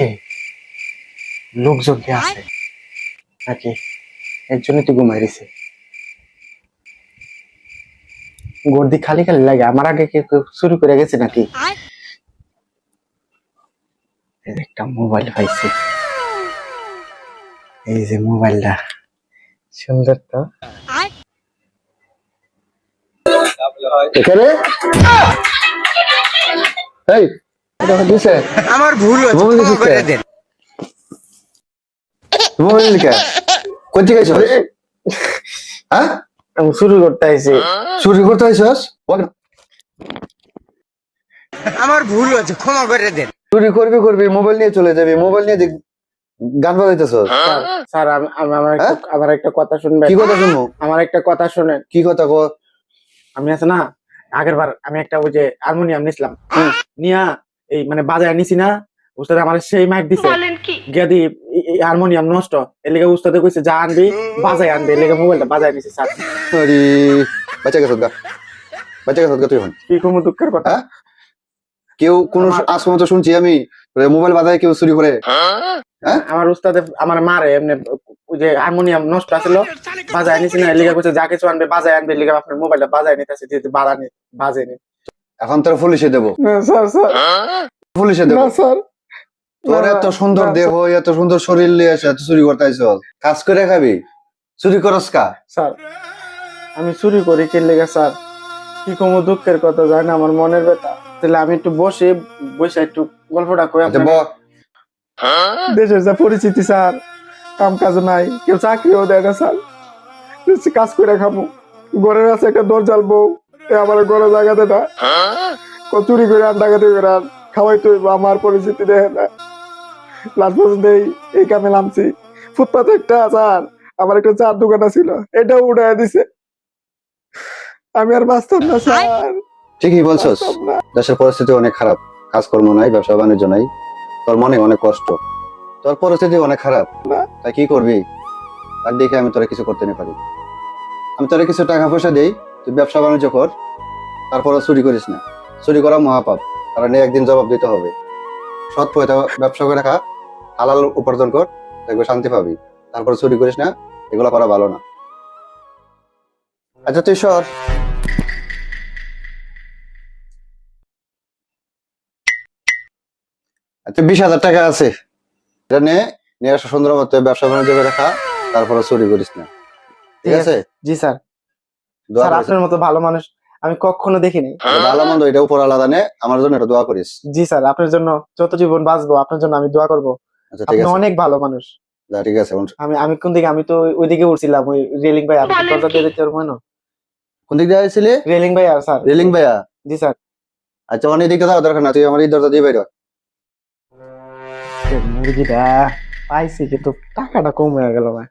কে? লোকজন কে আছে? নাকি এর জন্য তুই ঘুমাই দিছে গর্দি খালি খালি লাগে আমার আগে কে চুরি করে গেছে নাকি? একটা মোবাইল পাইছি। এই যে মোবাইলটা সুন্দর তো। এখানে এই এটা দিছে আমার ভুল হয়েছে মোবাইল ক্ষমা করে দেন। মোবাইল কে কোন থেকে আইছো হ্যাঁ? আমি শুরু করতে আইছি। চুরি করতে আইছস আমার ভুল হয়েছে ক্ষমা করে দেন। চুরি করবি করবি মোবাইল নিয়ে চলে যাবি মোবাইল নিয়ে গান বাজাইতেছস স্যার, স্যার আমি- আমি- আমার একটা- হ্যাঁ? আমার একটা কথা শুনবেন। কি কথা শুনব? আমার একটা কথা শুনেন। কি কথা কো? আমি আছে না আগের বার আমি একটা ওই যে হারমোনিয়াম নিছিলাম। নিয়া এই মানে বাজায় নিছি না উস্তাদ আমার সেই মাইক দিছে। গিয়া দি হারমোনিয়াম নষ্ট। এর লেগে উস্তাদে কইছে যা আনবি বাজায় আনবি। এর লেগে মোবাইলটা বাজায় নিছি স্যার। আরে বাচ্চা গেছত গা। বাচ্চা গেছত গা তুই এখন। কি কোনো দুঃখের কথা? হ্যাঁ? কেউ কোন আজ পর্যন্ত শুনছি আমি মোবাইল বাজায় কেউ চুরি করে। আমার উস্তাদে আমার মারে এমনি ওই যে হারমোনিয়াম নষ্ট আছিল বাজায় নিছি না। এর লেগে কইছে যা কিছু আনবে বাজায় আনবে। এর লেগে আপনার মোবাইলটা বাজায় নিতেছে বাজানি বাজেনি এখন তোর পুলিশে দেবো। Sir sir. পুলিশে দেবো। স্যার। তোর এত সুন্দর দেহ এত সুন্দর শরীর নিয়ে এসে এত চুরি করতে আইছস কাজ করে খাবি? চুরি করস কা? স্যার আমি চুরি করি কে লেগে স্যার? কি কম দুঃখের কথা যায় না আমার মনের ব্যথা? তাহলে আমি একটু বসে বসে একটু গল্পটা কই আচ্ছা। ব দেশের যা পরিচিতি স্যার কাম কাজ নাই কেউ চাকরিও দেয় না স্যার। কাজ করে খাব। ঘরের আছে একটা দরজাল বউ। আমার ঘরে জায়গাতে না। কত চুরি করে আন ডাকাতি করে আন খাওয়াই তো আমার পরিচিতি দেখে না। লাস্ট পর্যন্ত এই এই কামে নামছি। ফুটপাতে একটা স্যার আমার একটা চার দোকান ছিল এটাও উড়াই দিছে। আমি আর বাঁচতাম না স্যার। ঠিকই বলছস। না। দেশের পরিস্থিতি অনেক খারাপ কাজকর্ম নাই ব্যবসা বাণিজ্য নাই। তোর মনে অনেক কষ্ট তোর পরিস্থিতি অনেক খারাপ। না। তাই কি করবি? তার দেখে আমি তোরা কিছু করতে না পারি। আমি তোরা কিছু টাকা পয়সা দেই তুই ব্যবসা বাণিজ্য কর তারপরে চুরি করিস না। চুরি করা মহাপাপ কারণ একদিন জবাব দিতে হবে। সৎ পয়সা ব্যবসা করে খা হালাল উপার্জন কর দেখবে শান্তি পাবি। তারপরে চুরি করিস না এগুলো করা ভালো না। আচ্ছা তুই সর। আচ্ছা বিশ হাজার টাকা আছে। এটা নে নিয়ে আসা সুন্দর মতো ব্যবসা বাণিজ্য করে খা তারপরে চুরি করিস না। ঠিক আছে। জি স্যার। স্যার আপনার মতো ভালো মানুষ আমি কখনো দেখিনি। ভালো মন্দ এটা উপর আলাদা নে আমার জন্য এটা দোয়া করিস। জি স্যার আপনার জন্য যত জীবন বাঁচবো আপনার জন্য আমি দোয়া করব। আচ্ছা আপনি অনেক ভালো মানুষ। ঠিক আছে আমি আমি কোন দিকে আমি তো ওই দিকে উঠছিলাম ওই রেলিং ভাই আপনি দরজা দিয়ে দেখতে পারব না কোন দিক দিয়ে আসছিলি রেলিং ভাই আর স্যার। রেলিং ভাইয়া? জি স্যার। আচ্ছা অনেক দিকে যাওয়া দরকার না তুই আমার এই দরজা দিয়ে বাইর হ। মুরগিটা পাইছি কিন্তু টাকাটা কম হয়ে গেল ভাই।